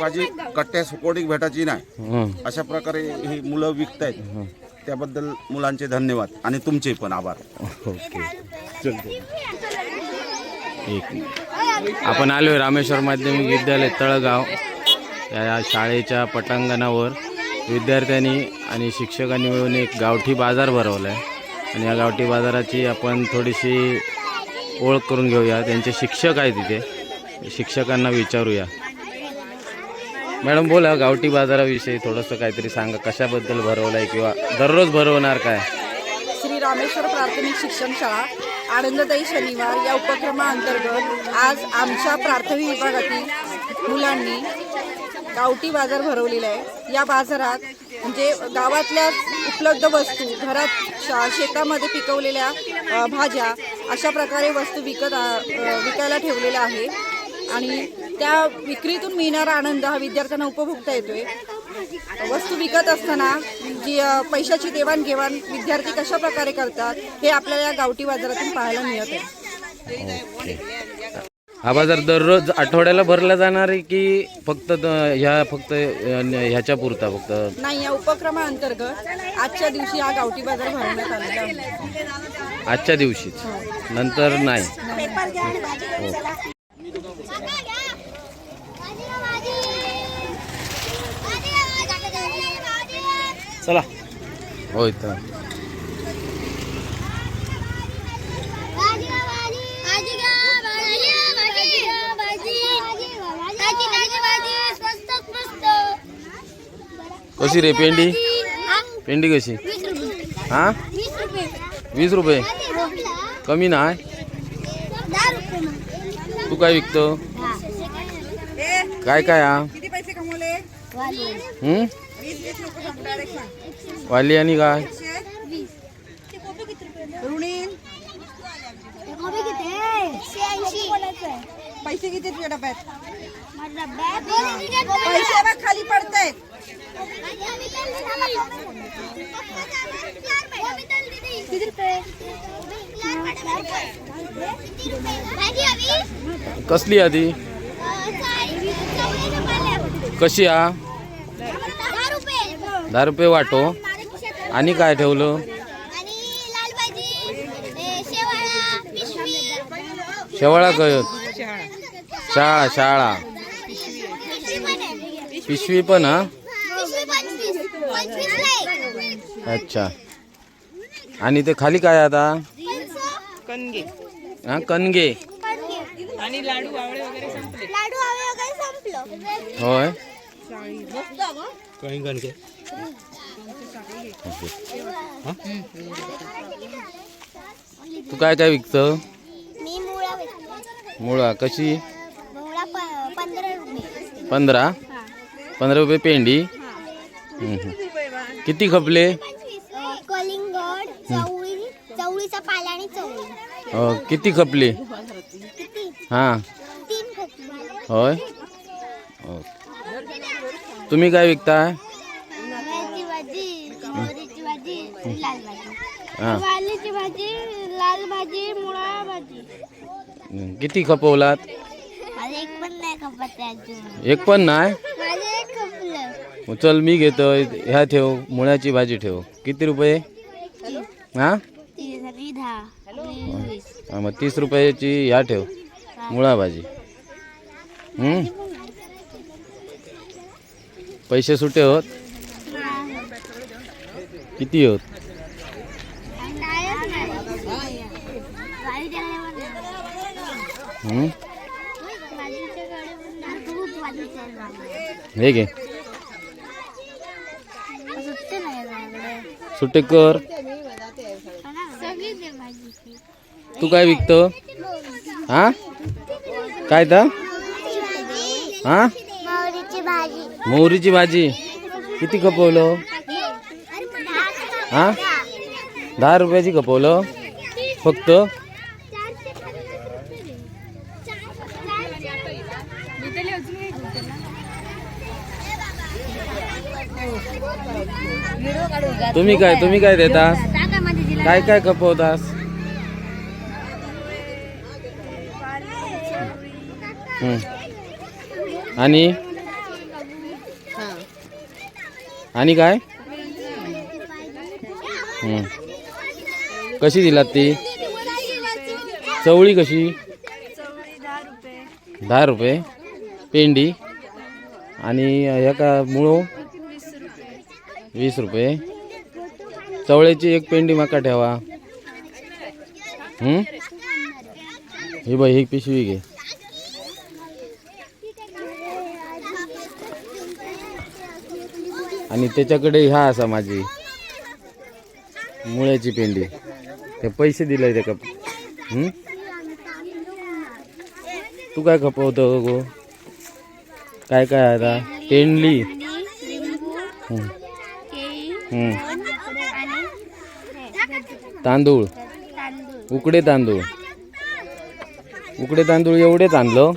भाजी कट्ट्या सुकोटीक भेटायची नाही. हं. अशा प्रकारे ही मुलं विकतायत. त्याबद्दल मुलांचे धन्यवाद आणि तुमचे पण आभार. ओके. एक आपण आलोय रामेश्वर माध्यमिक विद्यालय तळगाव. या शाळेच्या पटांगणावर विद्यार्थ्यांनी आणि शिक्षकांनी मिळून एक गावठी बाजार भरवला आहे आणि या गावठी बाजाराची आपण थोडीशी ओळख करून घेऊया. त्यांचे शिक्षक आहेत तिथे. शिक्षकांना विचारूया. मॅडम बोला गावठी बाजाराविषयी थोडंसं काहीतरी सांगा. कशाबद्दल भरवलं आहे किंवा दररोज भरवणार काय? श्री रामेश्वर प्राथमिक शिक्षण शाळा आनंददायी शनिवार या उपक्रमाअंतर्गत आज आमच्या प्राथमिक विभागातील मुलांनी गावठी बाजार भरवलेला आहे. या बाजारात म्हणजे गावातल्या उपलब्ध वस्तू घरात शा शेतामध्ये पिकवलेल्या भाज्या अशा प्रकारे वस्तू विकत विकायला ठेवलेल्या आहे आणि त्या विक्रीतून मिळणारा आनंद हा विद्यार्थ्यांना उपभोगता येतोय. वस्तू विकत असताना जी पैशाची देवाणघेवाण विद्यार्थी कशा प्रकारे करतात हे आपल्याला या गावठी बाजारातून पाहायला मिळत आहे. हा बाजार दररोज आठवड्याला भरला जाणार आहे की फक्त ह्या फक्त ह्याच्या पुरता फक्त? नाही या उपक्रमाअंतर्गत आजच्या दिवशी हा गावठी बाजार भरवण्यात आलेला आहे. आजच्या दिवशीच? नंतर नाही. चला. होय तर कशी रे पेंडी? पेंडी कशी? हा? वीस रुपये. कमी नाही तू काय विकतो? काय काय हा? वाली आणि काय पैसे किती तुझ्या डब्यात पैसे बघ खाली पडतायत कसली आधी? कशी हा दहा रुपये वाटो. आणि काय ठेवलं? शेवाळा कळत. शाळा शाळा. पिशवी पण हा. अच्छा. आणि ते खाली काय आता? कणगे. हा कणगे. आणि लाडू आवळे वगैरे संपले. लाडू हवे वगैरे संपलं. होय. तू काय काय विकत? मी मुळा मुळा कशी? पंधरा पंधरा? रुपये पेंडी. किती खपले? किती खपले? हां. होय? ओके. तुम्ही काय विकताय? भाजी मोहरीची भाजी लाल भाजी. हां. वालीची भाजी लाल भाजी मुळा भाजी. किती खपवलात? एक पण नाही खपत एक पण नाही? चल मी घेतो. ह्या ठेव. मुळ्याची भाजी ठेव. किती रुपये? हां? हा, मग तीस रुपयाची ह्या ठेव. मुळा भाजी? पैसे सुटे होत किती होत नाहीच नाही. वालीच्या गाड्यावर नाही. हम्म? वालीच्या गाड्यावर नाही. खूप वालीच्या गाड्या. हे घे. सुट्टे कर. तू काय विकतो? हा? काय तर हा? मोहरीची भाजी. किती खपवलं? हा? दहा रुपयाची खपवलं फक्त? तुम्ही काय तुम्ही काय देता? काय काय खपवतास आणि? आणि काय? कशी दिलात ती? चवळी कशी? दहा रुपये. पेंडी. आणि ह्या का मुळो? वीस रुपये. चवळ्याची एक पेंडी माका ठेवा. ही बाई ही पिशवी घे. आणि त्याच्याकडे ह्या असा माझी. मुळ्याची पेंडी. ते पैसे दिले ते कप तू काय खपवतो गो काय काय आता? पेंडली. तांदूळ. उकडे तांदूळ. उकडे तांदूळ एवढेच आणलं?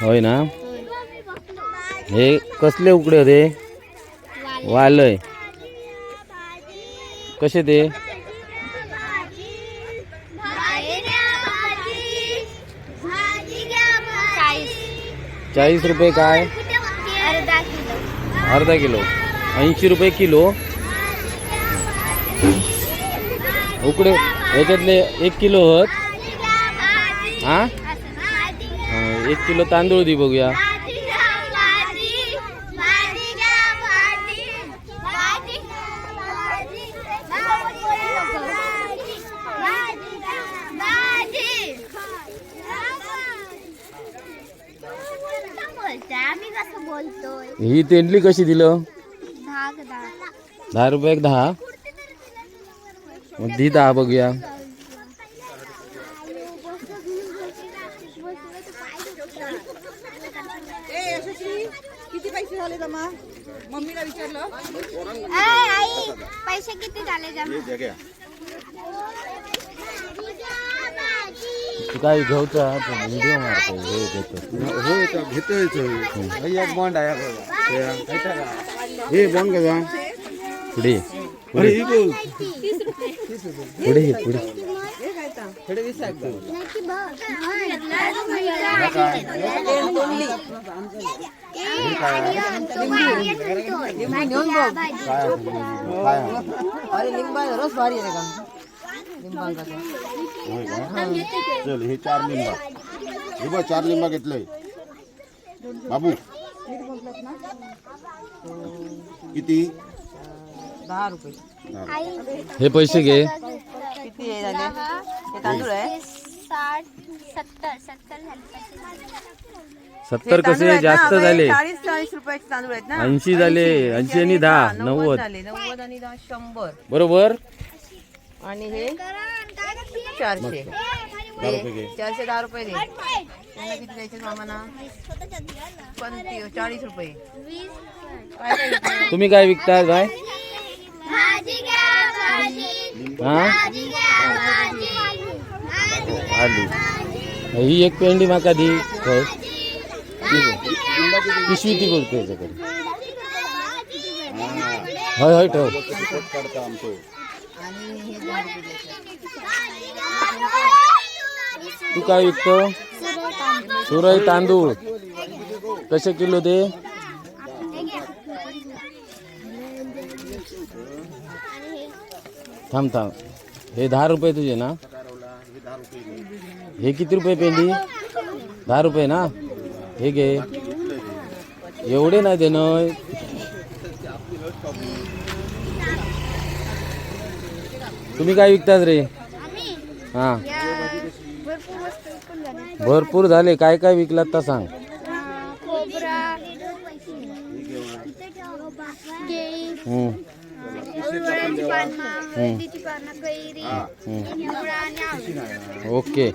होय ना? हे कसले उकडे होते? वालय. कसे ते चाळीस रुपये काय? अर्धा किलो. ऐंशी रुपये किलो. उकडे याच्यातले एक किलो होत हा, एक किलो तांदूळ दे बघूया. बोलतोय. ही तेंडली कशी दिलं? दहा. रुपये एक दहा. मग दी दहा बघूया. ए यशस्वी किती पैसे झाले जमा? मम्मीला विचारलं. आई आई पैसे किती झाले जमा? काय घेऊचा व्हिडिओ मारतो हे घेतो एक बॉन्ड आहे हे बॉन्ड कसा पुढे अरे ही बघ. पुढे पुढे अरे लिंबा रस भारी आहे का लिंबांचा होय का? चल हे चार लिंबा. हे बघ चार लिंबा घेतलंय. बाबू. किती? दहा रुपये. हे पैसे घे. किती हे झाले हे तांदूळ आहे? साठ सत्तर सत्तर झाले. सत्तर कसे? जास्त झाले. चाळीस चाळीस रुपयाचे तांदूळ आहेत ना. ऐंशी झाले ऐंशी आणि दहा नव्वद झाले नव्वद आणि दहा शंभर. बरोबर? आणि हे? चारशे. चारशे दहा रुपये दे. त्यांना किती द्यायचे मामाना? पंचवीस चाळीस रुपये. काय काय घेतलं? तुम्ही काय विकताय काय? भाजी घ्या भाजी हा? भाजी घ्या भाजी आलू. ही एक पेंडी माका दी ठेव. पिशवी. ती बोलते याच्याकडे. होय होय ठेव. काढता आमचं तू काय विकतो? सुरई तांदूळ. कसे किलो दे? थांब थांब. हे दहा रुपये तुझे ना? हे किती रुपये पेंडी? दहा रुपये ना? हे घे. एवढे नाही देणं. तुम्ही काय विकतात रे? हा. भरपूर झाले. काय काय विकलात तर सांग. ओके.